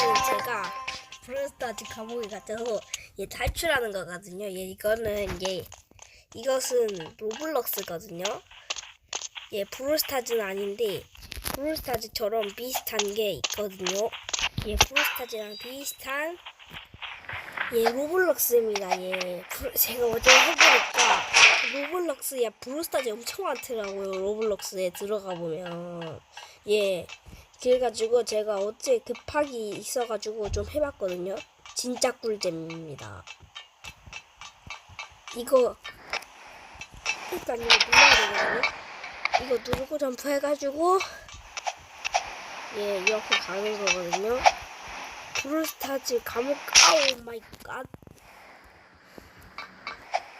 제가 브루스타즈 감옥에 갇혀서 얘 탈출하는 거거든요. 얘 이거는 얘 이것은 로블록스거든요. 얘 브루스타즈는 아닌데 브루스타즈처럼 비슷한 게 있거든요. 얘 브루스타즈랑 비슷한 얘 로블록스입니다. 얘 제가 어제 해보니까 로블록스에 브루스타즈 엄청 많더라고요. 로블록스에 들어가 보면 예. 그래가지고 제가 어제 급하기 있어가지고 좀 해봤거든요. 진짜 꿀잼입니다. 이거 일단 이거 눌러야 되거든요. 이거 누르고 점프해가지고 예 이렇게 가는 거거든요. 브루스타즈 감옥 아우 마이 갓.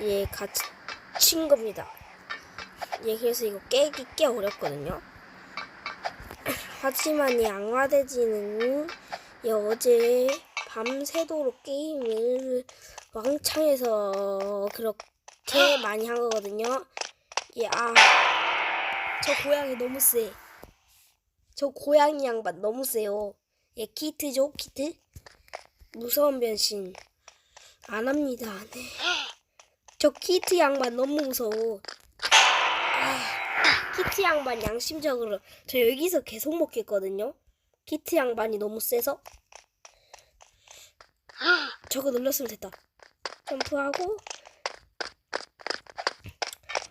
예 같이 친 겁니다. 예 그래서 이거 깨기 꽤 어렵거든요. 하지만 이 어제 밤새도록 게임을 왕창 해서 그렇게 많이 한 거거든요. 예, 아, 저 고양이 너무 세. 저 고양이 양반 너무 세요. 예, 키트죠, 키트? 무서운 변신. 안 합니다, 네. 저 키트 양반 너무 무서워. 키트 양반 양심적으로 저 여기서 계속 먹겠거든요. 키트 양반이 너무 세서 저거 눌렀으면 됐다. 점프하고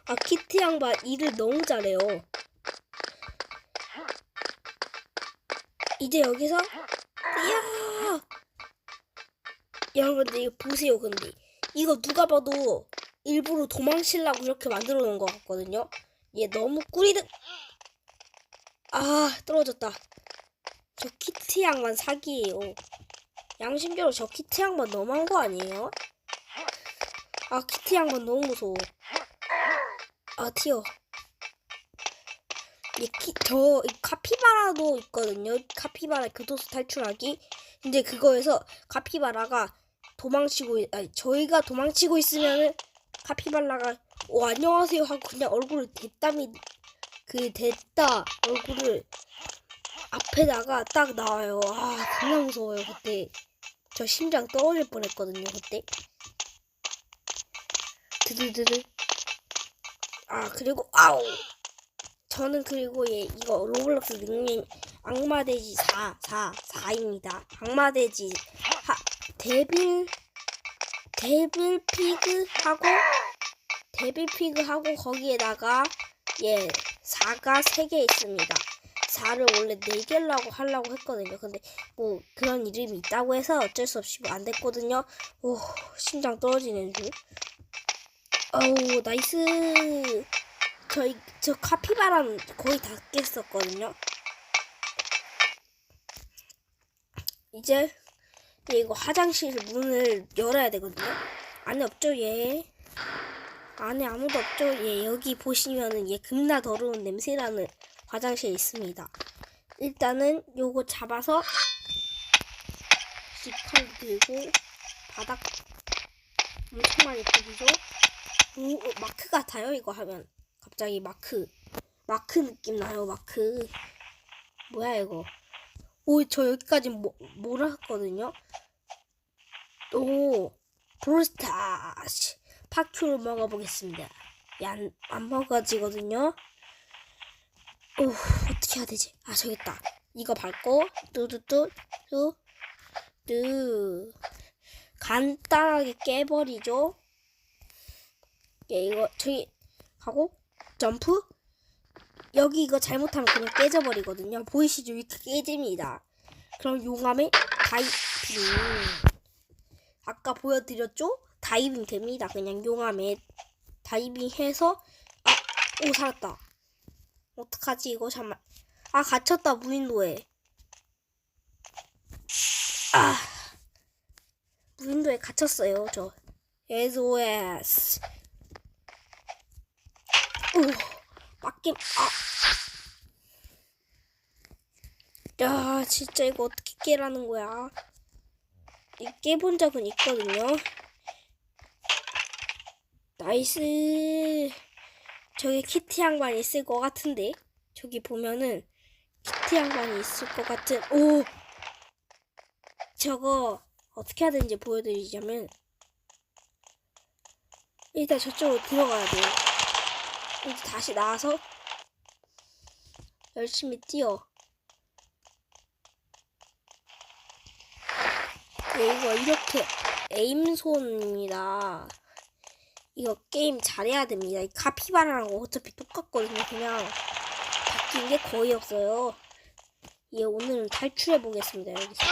아 키트 양반 일을 너무 잘해요. 이제 여기서 이야 여러분들 이거 보세요 근데 이거 누가 봐도 일부러 도망치려고 이렇게 만들어 놓은 것 같거든요. 얘 너무 꿀이득. 아 떨어졌다. 저 키트 양반 사기예요. 양심적으로 저 키트 양반 너무한 거 아니에요? 아 키트 양반 너무 무서워. 아 튀어. 이저 카피바라도 있거든요. 카피바라 교도소 탈출하기. 근데 그거에서 카피바라가 도망치고 있- 아니 저희가 도망치고 있으면은 카피발라가 오 안녕하세요 하고 그냥 얼굴을 대땀이 그 대따 얼굴을 앞에다가 딱 나와요. 아 겁나 무서워요 그때. 저 심장 떨어질 뻔했거든요 그때. 드드드드. 아 그리고 아우. 저는 그리고 얘 이거 로블록스 닉네임 악마돼지 4 4 4입니다. 악마돼지 하 데빌 데빌 피그 하고 데빌 피그 하고 거기에다가 예 4가 3개 있습니다. 4를 원래 4개라고 하려고 했거든요. 근데 뭐 그런 이름이 있다고 해서 어쩔 수 없이 뭐 안 됐거든요. 오 심장 떨어지는 줄. 어우 나이스. 저희 저 카피바람 거의 다 깼었거든요. 이제 얘 이거 화장실 문을 열어야 되거든요. 안에 없죠 얘. 안에 아무도 없죠 얘. 여기 보시면은 얘 겁나 더러운 냄새나는 화장실 있습니다. 일단은 요거 잡아서 지컬 들고 바닥 엄청 많이 뿌리죠. 오, 어, 마크 같아요 이거 하면. 갑자기 마크 마크 느낌 나요 마크 뭐야 이거 오 저 여기까지 뭐, 몰았거든요 오 브루스타시 파큐를 먹어보겠습니다. 안, 안 먹어지거든요. 오 어떻게 해야 되지? 아 저기 있다. 이거 밟고 뚜뚜뚜 뚜 뚜. 간단하게 깨버리죠. 예 이거 저기 하고 점프. 여기 이거 잘못하면 그냥 깨져버리거든요. 보이시죠? 이렇게 깨집니다. 그럼 용암에 다이빙 아까 보여드렸죠 다이빙 됩니다. 그냥 용암에 다이빙 해서 아 오 살았다. 어떡하지 이거? 잠만. 아 갇혔다 무인도에. 아. 무인도에 갇혔어요 저. SOS 오, 맞긴, 아. 야, 진짜 이거 어떻게 깨라는 거야. 이 깨본 적은 있거든요. 나이스. 저기 키티 양반이 있을 것 같은데. 저기 보면은 키티 양반이 있을 것 같은, 오! 저거 어떻게 해야 되는지 보여드리자면 일단 저쪽으로 들어가야 돼요. 이제 다시 나와서 열심히 뛰어. 네, 이거 이렇게 에임손입니다. 이거 게임 잘해야 됩니다. 이 카피바라랑 어차피 똑같거든요. 그냥 바뀐 게 거의 없어요. 예, 오늘은 탈출해 보겠습니다. 여기서.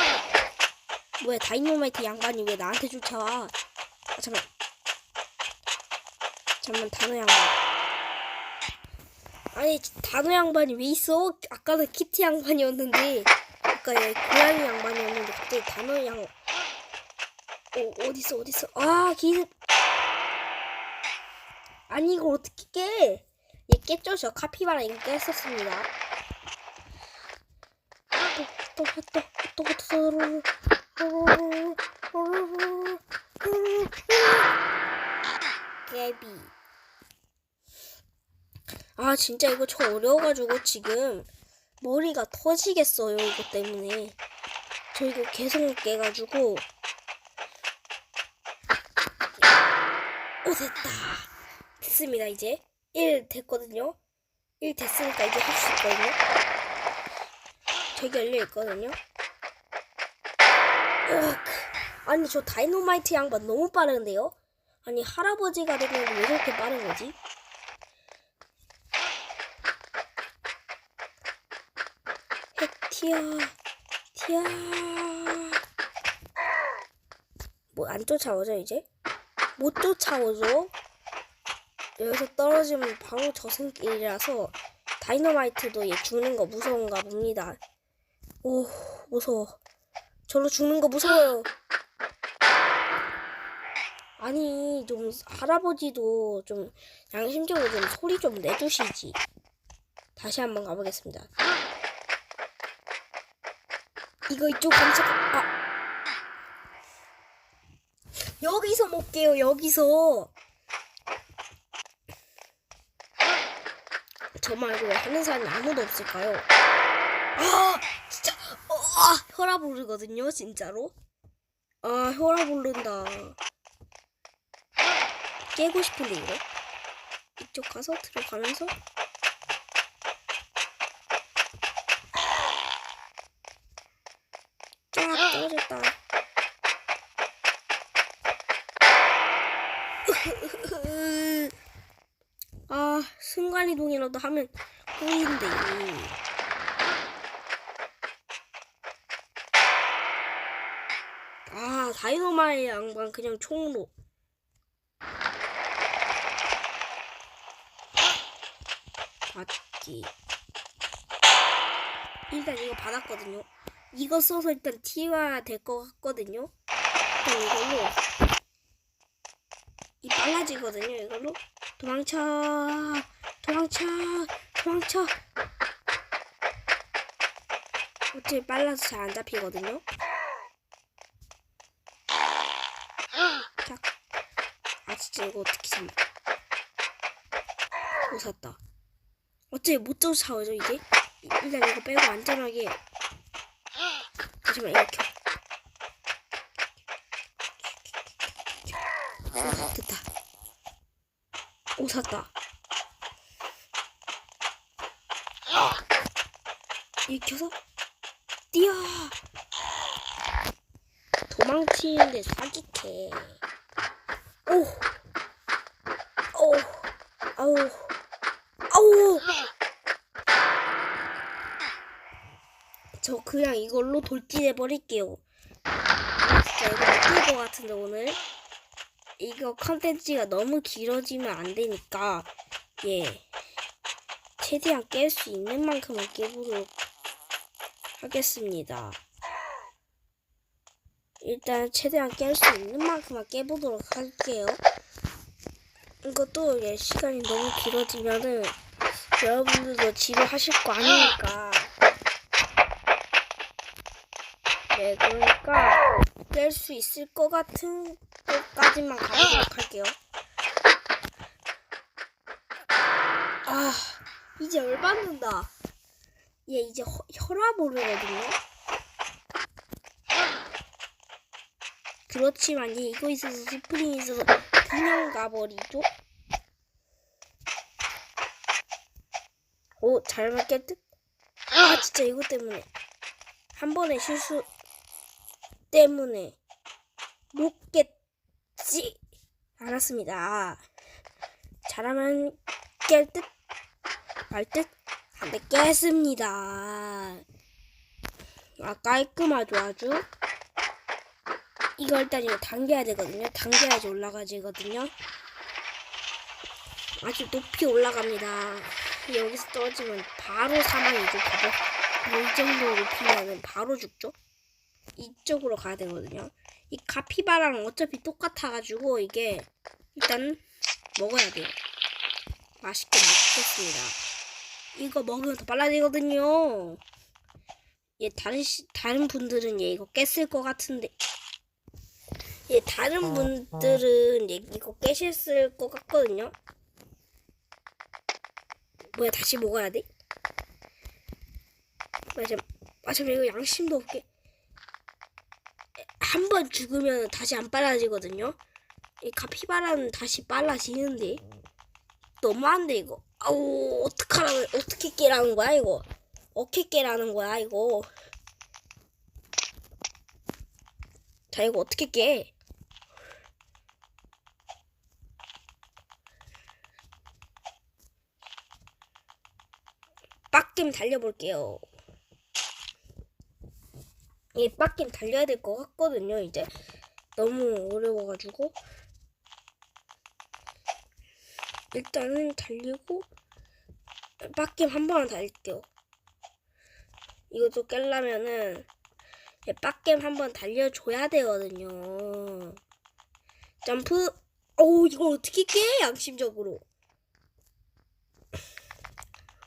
뭐야, 다이노마이트 양반이 왜 나한테 쫓아와? 아, 잠깐. 잠만, 단어 양반. 아니, 단어 양반이 왜 있어? 아까는 키티 양반이었는데, 아까 얘 고양이 양반이었는데, 갑자기 단어 양, 어, 어딨어, 어딨어. 아, 기, 아니, 이걸 어떻게 깨? 얘 깼죠? 저 카피바라 이거 깼었습니다. 깨비. 아, 진짜 이거 저 어려워가지고 지금 머리가 터지겠어요, 이거 때문에. 저 이거 계속 깨가지고. 오, 됐다. 됐습니다, 이제. 1 됐거든요. 1 됐으니까 이제 할 수 있거든요. 저기 열려 있거든요. 으악. 아니 저 다이노마이트 양반 너무 빠른데요? 아니 할아버지가 되는데 왜 저렇게 빠른 거지? 핵 튀어 튀어 뭐안 쫓아오죠 이제? 못 쫓아오죠? 여기서 떨어지면 바로 저승길이라서 다이너마이트도 얘 죽는 거 무서운가 봅니다. 오 무서워. 저로 죽는 거 무서워요. 아니 좀 할아버지도 좀 양심적으로 좀 소리 좀 내주시지. 다시 한번 가보겠습니다. 이거 이쪽 감쪽 아 여기서 못 깨요 여기서 저 말고 왜 하는 사람이 아무도 없을까요? 아 진짜 어, 아, 혈압 오르거든요 진짜로? 아 혈압 오른다. 깨고 싶은데 이거? 이쪽 가서 들어가면서 이동이라도 하면 꿀인데. 아 다이노마의 양반 그냥 총으로. 받기 일단 이거 받았거든요. 이거 써서 일단 T가 될 것 같거든요. 일단 이걸로. 이 빨라지거든요 이걸로. 도망쳐 도망쳐 도망쳐. 어차피 빨라서 잘 안 잡히거든요. 자, 아 진짜 이거 어떻게 잡나. 못 샀다. 어차피 못 쫓아오죠 이제 이- 일단 이거 빼고 안전하게. 하지만 이렇게. 어, 됐다. 오 샀다 해서 뛰어. 도망치는데 사기캐. 오. 오, 아우. 아우. 저 그냥 이걸로 돌진해 버릴게요. 아, 진짜 이거 못할 것 같은데 오늘? 이거 컨텐츠가 너무 길어지면 안 되니까 예. 최대한 깰 수 있는 만큼은 깨보도록 하겠습니다. 일단 최대한 깰 수 있는 만큼만 깨보도록 할게요. 이것도 예, 시간이 너무 길어지면은 여러분들도 지루하실 거 아니니까 네 그러니까 깰 수 있을 것 같은 것까지만 가보도록 할게요. 아 이제 열받는다. 얘 이제 허, 혈압 오르거든요. 그렇지만 얘 이거 있어서 스프링이 있어서 그냥 가버리죠. 오, 잘 맞겠듯? 아, 진짜 이거 때문에. 한 번의 실수 때문에 못 깼지. 알았습니다. 잘하면 깰 듯? 말 듯? 안돼 깼습니다. 아, 깔끔하죠, 아주. 이거 일단 이거 당겨야 되거든요. 당겨야지 올라가지거든요. 아주 높이 올라갑니다. 여기서 떨어지면 바로 사망이죠. 바로 이 정도 높이면은 바로 죽죠. 이쪽으로 가야 되거든요. 이 카피바라랑 어차피 똑같아가지고 이게 일단 먹어야 돼요. 맛있게 먹겠습니다. 이거 먹으면 더 빨라지거든요. 얘 다른 시, 다른 분들은 얘 이거 깼을 것 같은데 얘 다른 분들은 얘 이거 깨셨을 것 같거든요. 뭐야 다시 먹어야 돼? 맞아 맞아 이거 양심도 없게 한 번 죽으면 다시 안 빨라지거든요. 이 카피바라는 다시 빨라지는데 너무한데 이거. 아우 어떡하라는 어떻게 깨라는 거야 이거? 어떻게 깨라는 거야 이거? 자 이거 어떻게 깨? 빡겜 달려볼게요. 이 빡겜 달려야 될 것 같거든요. 이제 너무 어려워가지고 일단은 달리고 빡겜 한 번은 달릴게요. 이것도 깰려면은 예, 빡겜 한 번 달려줘야 되거든요. 점프. 오 이거 어떻게 깨? 양심적으로.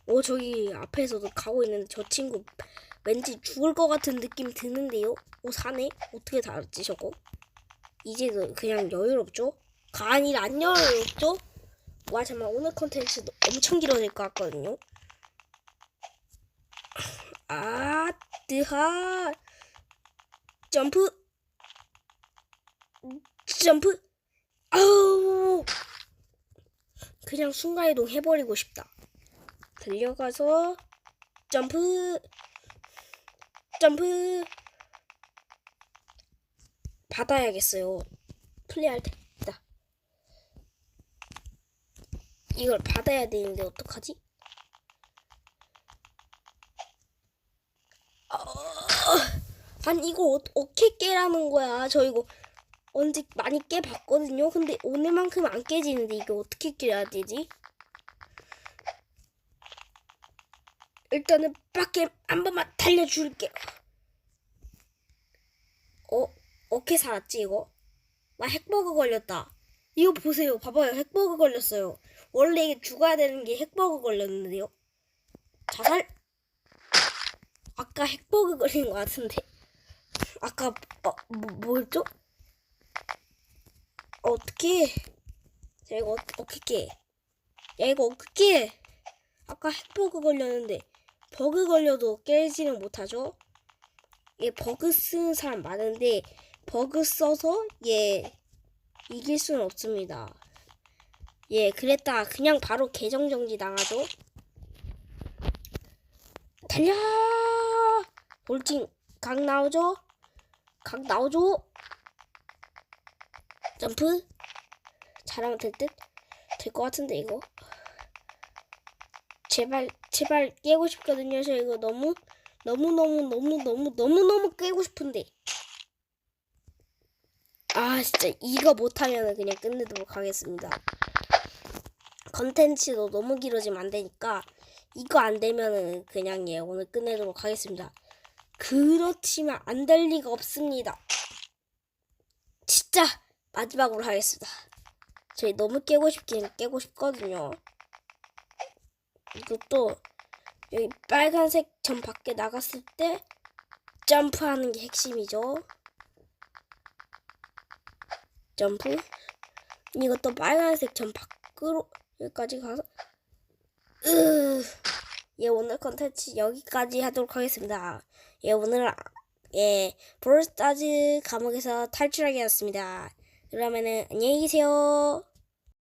오 저기 앞에서도 가고 있는데 저 친구 왠지 죽을 것 같은 느낌 드는데요. 오 사네? 어떻게 달았지 저거? 이제는 그냥 여유롭죠? 가 아니라 안 여유롭죠? 와 잠깐 오늘 컨텐츠도 엄청 길어질 것 같거든요. 아 뜨하. 점프. 점프. 아우. 그냥 순간이동 해버리고 싶다. 달려가서 점프. 점프. 받아야겠어요. 플레이할 때 있다. 이걸 받아야 되는데 어떡하지? 어, 아니 이거 어, 어떻게 깨라는 거야? 저 이거 언제 많이 깨봤거든요. 근데 오늘만큼 안 깨지는데 이거 어떻게 깨야 되지? 일단은 밖에 한 번만 달려줄게. 어? 어떻게 살았지 이거? 나 핵버그 걸렸다. 이거 보세요. 봐봐요. 핵버그 걸렸어요. 원래 죽어야 되는 게 핵버그 걸렸는데요. 자살? 아까 핵버그 걸린 것 같은데. 아까 어, 뭐, 뭐였죠? 어, 어떻게? 자 이거 어, 어떻게? 야 이거 어떻게? 아까 핵버그 걸렸는데 버그 걸려도 깨지는 못하죠? 얘 버그 쓰는 사람 많은데 버그 써서 얘 이길 수는 없습니다. 예, 그랬다 그냥 바로 계정 정지 당하죠. 달려! 돌진 각 나오죠? 각 나오죠? 점프 잘하면 될 듯? 될 것 같은데 이거 제발 제발 깨고 싶거든요. 저 이거 너무 너무 너무 너무 너무 너무 너무 깨고 싶은데. 아 진짜 이거 못하면 그냥 끝내도록 하겠습니다. 컨텐츠도 너무 길어지면 안 되니까 이거 안 되면은 그냥 예 오늘 끝내도록 하겠습니다. 그렇지만 안 될 리가 없습니다. 진짜 마지막으로 하겠습니다. 저희 너무 깨고 싶긴 깨고 싶거든요. 이것도 여기 빨간색 점 밖에 나갔을 때 점프하는 게 핵심이죠. 점프. 이것도 빨간색 점 밖으로 여기까지 가서 으. 예 오늘 컨텐츠 여기까지 하도록 하겠습니다. 예 오늘 예, 브롤스타즈 감옥에서 탈출하게 되었습니다. 그러면은 안녕히 계세요.